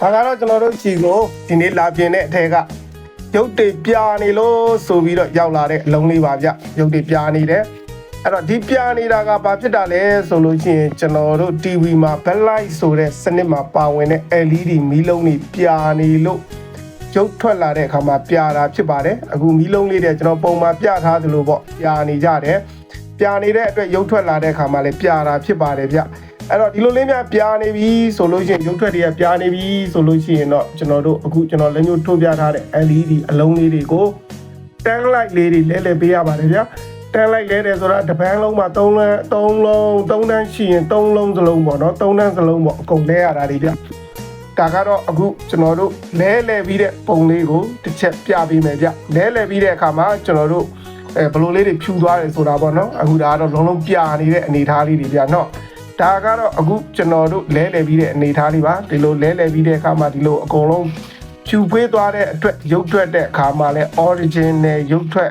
ဒါကတော့ကျွန်တော်တို့ခြီကိုဒီနေ့လာပြင်တဲ့အထက်ကရုပ်တွေပြာနေလို့ဆိုပြီးတော့ရောက်လာတဲ့အလုံးလေးပါဗျရုပ်တွေပြာနေတယ်အဲ့တော့ဒီပြာနေတာကဘာဖြစ်တာလဲဆိုလို့ရှိရင်ကျွန်တော်တို့ TV မှာ backlight ဆိုတဲ့စနစ်မှာပါဝင်တဲ့ LED မီးလုံးတွေပြာနေလို့ရုပ်ထွက်လာတဲ့အခါမှာပြာတာဖြစ်ပါတယ်အခုမီးလုံးလေးတွေကျွန်တော်ပုံမှန်ပြထားသလိုပေါ့ပြာနေကြတယ်ပြာနေတဲ့အတွက်ရုပ်ထွက်လာတဲ့အခါမှာလည်းပြာတာဖြစ်ပါတယ်ဗျ အဲ့တော့ဒီလိုလေးများပြာနေပြီဆိုလို့ရှိရင်ရုပ်ထွက်တွေကပြာနေပြီဆိုလို့ရှိရင်တော့ကျွန်တော်တို့အခုကျွန်တော်လက်ညှိုးထိုးပြထားတဲ့ LED အလုံးလေးတွေကိုတန်းလိုက်လေးတွေလဲလဲပေးရပါတယ်ဗျာတန်းလိုက်လဲတယ်ဆိုတာတပန်းလုံးမှာ3လမ်း3လုံး3တန်းရှိရင်3လုံးစလုံးပေါ့နော်3တန်းစလုံးပေါ့အကုန်လဲရတာတွေဗျဒါကတော့အခုကျွန်တော်တို့လဲလဲပြီးတဲ့ပုံလေးကိုတစ်ချက်ပြပေးမယ်ဗျလဲလဲပြီးတဲ့အခါမှာကျွန်တော်တို့အဲဘလိုလေးတွေဖြူသွားတယ်ဆိုတာပေါ့နော်အခုဒါကတော့လုံးလုံးပြနေတဲ့အနေအထားလေးတွေဗျနော် ဒါကတော့အခုကျွန်တော်တို့လဲလဲပြီးတဲ့အနေအထားလေးပါဒီလိုလဲလဲပြီးတဲ့အခါမှာဒီလိုအကုန်လုံးဖြူပွေးသွားတဲ့အတွက်ရုပ်ထွက်တဲ့အခါမှာလဲ origin နဲ့ရုပ်ထွက်